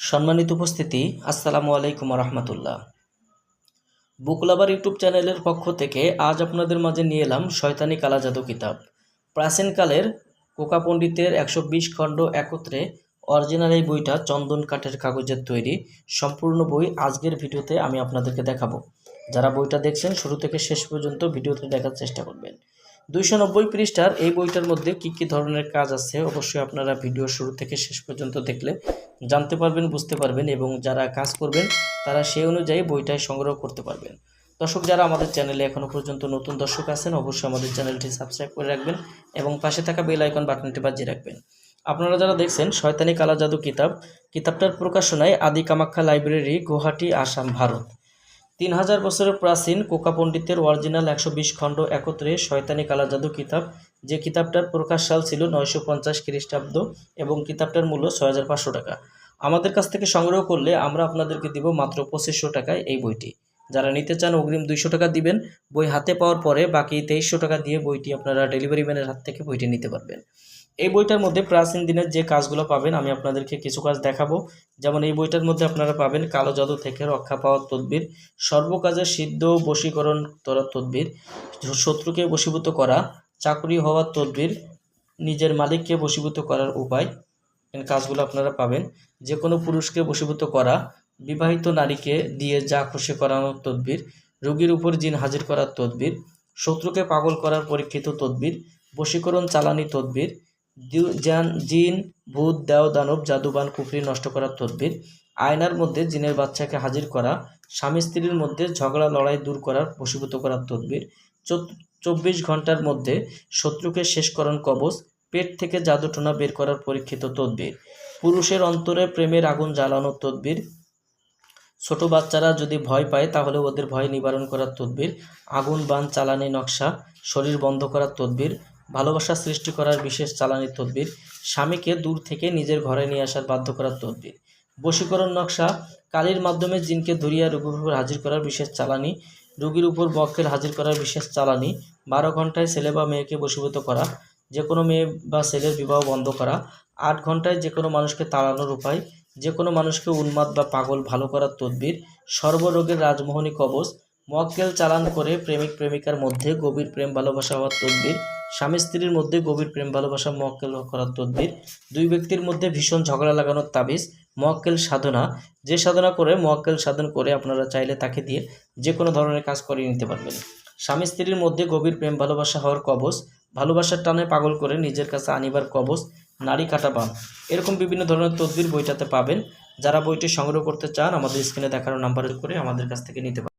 সম্মানিত উপস্থিতি, আসসালামু আলাইকুম রহমতুল্লাহ বুকলাবার ইউটিউব চ্যানেলের পক্ষ থেকে আজ আপনাদের মাঝে নিয়ে এলাম শয়তানি কালা জাদু কিতাব প্রাচীনকালের কোকা পণ্ডিতের একশো বিশ খণ্ড একত্রে অরিজিনাল এই বইটা চন্দন কাঠের কাগজের তৈরি, সম্পূর্ণ বই আজকের ভিডিওতে আমি আপনাদেরকে দেখাবো। যারা বইটা দেখছেন, শুরু থেকে শেষ পর্যন্ত ভিডিওতে দেখার চেষ্টা করবেন। দুইশো নব্বই পৃষ্ঠার এই বইটার মধ্যে কি কি ধরনের কাজ আছে, অবশ্যই আপনারা ভিডিও শুরু থেকে শেষ পর্যন্ত দেখলে জানতে পারবেন, বুঝতে পারবেন এবং যারা কাজ করবেন তারা সেই অনুযায়ী বইটাই সংগ্রহ করতে পারবেন। দর্শক, যারা আমাদের চ্যানেলে এখনও পর্যন্ত নতুন দর্শক আছেন, অবশ্যই আমাদের চ্যানেলটি সাবস্ক্রাইব করে রাখবেন এবং পাশে থাকা বেল আইকন বাটনটি বাজিয়ে রাখবেন। আপনারা যারা দেখছেন, শয়তানি কালা জাদু কিতাব, কিতাবটার প্রকাশনায় আদি কামাখ্যা লাইব্রেরি, গুয়াহাটি, আসাম, ভারত। তিন হাজার বছরের প্রাচীন কোকা পণ্ডিতের অরিজিনাল একশো বিশ খণ্ড একত্রে শয়তানি কালা জাদু কিতাব, যে কিতাবটার প্রকাশ সাল ছিল নয়শো পঞ্চাশ খ্রিস্টাব্দ এবং কিতাবটার মূল্য ছয় হাজার পাঁচশো টাকা। আমাদের কাছ থেকে সংগ্রহ করলে আমরা আপনাদেরকে দিব মাত্র পঁচিশশো টাকায় এই বইটি। যারা নিতে চান অগ্রিম দুইশো টাকা দিবেন, বই হাতে পাওয়ার পরে বাকি তেইশশো টাকা দিয়ে বইটি আপনারা ডেলিভারি ম্যানের হাত থেকে বইটি নিতে পারবেন। এই বইটার মধ্যে প্রাচীন দিনের যে কাজগুলো পাবেন, আমি আপনাদেরকে কিছু কাজ দেখাবো। যেমন এই বইটার মধ্যে আপনারা পাবেন কালো জাদু থেকে রক্ষা পাওয়ার তদবির সর্বকাজে সিদ্ধ বশীকরণ করার তদবির, শত্রুকে বশীভূত করা, চাকরি হওয়ার তদবির, নিজের মালিককে বশীভূত করার উপায় কাজগুলো আপনারা পাবেন। যে কোনো পুরুষকে বশীভূত করা, বিবাহিত নারীকে দিয়ে যা খুশি করানোর তদবির, রোগীর উপর জিন হাজির করার তদবির, শত্রুকে পাগল করার পরীক্ষিত তদবির, বশীকরণ চালানি তদবির জান- ভূত দেও, দানব, জাদুবান, কুফরি, নষ্ট করার তদবির। আয়নার মধ্যে জিনের বাচ্চাকে হাজির করা, স্বামী স্ত্রীর মধ্যে ঝগড়া, লড়াই দূর করার বশীভূত করার তদবির। চব্বিশ ঘণ্টার মধ্যে শত্রুকে শেষকরণ কবচ, পেট থেকে জাদুটোনা বের করার পরীক্ষিত তদবির। পুরুষের অন্তরে প্রেমের আগুন জ্বালানোর তদবির। ছোট বাচ্চারা যদি ভয় পায়, তাহলে ওদের ভয় নিবারণ করার তদবির। আগুন, বান, চালানি, নকশা, শরীর বন্ধ করার তদবির। ভালোবাসা সৃষ্টি করার বিশেষ চালানি তদবির, স্বামীকে দূর থেকে নিজের ঘরে নিয়ে আসার বাধ্য করার তদবির, বশীকরণ নকশা, কালির মাধ্যমে জিনকে ধরিয়া রোগীর উপর হাজির করার বিশেষ চালানি, রোগীর উপর বক্ষের হাজির করার বিশেষ চালানি, বারো ঘন্টায় ছেলে বা মেয়েকে বশীভূত করা যে কোনো মেয়ে বা ছেলের বিবাহ বন্ধ করা, আট ঘন্টায় যে কোনো মানুষকে তাড়ানোর উপায় যে কোনো মানুষকে উন্মাদ বা পাগল ভালো করার তদবির, সর্বরোগের রাজমোহনী কবচ মক্কেল চালান করে প্রেমিক প্রেমিকার মধ্যে গভীর প্রেম, ভালোবাসা হওয়ার তদবির, স্বামী স্ত্রীর মধ্যে গভীর প্রেম, ভালোবাসা মক্কেল করার তদবির, দুই ব্যক্তির মধ্যে ভীষণ ঝগড়া লাগানোর তাবিজ, মক্কেল সাধনা। যে সাধনা করে মক্কেল সাধন করে আপনারা চাইলে তাকে দিয়ে যে কোনো ধরনের কাজ করিয়ে নিতে পারবেন। স্বামী স্ত্রীর মধ্যে গভীর প্রেম, ভালোবাসা হওয়ার কবচ, ভালোবাসার টানে পাগল করে নিজের কাছে আনিবার কবচ নারী কাটা বাম এরকম বিভিন্ন ধরনের তদবির বইটাতে পাবেন। যারা বইটি সংগ্রহ করতে চান, আমাদের স্ক্রিনে দেখানো নাম্বারের করে আমাদের কাছ থেকে নিতে পারেন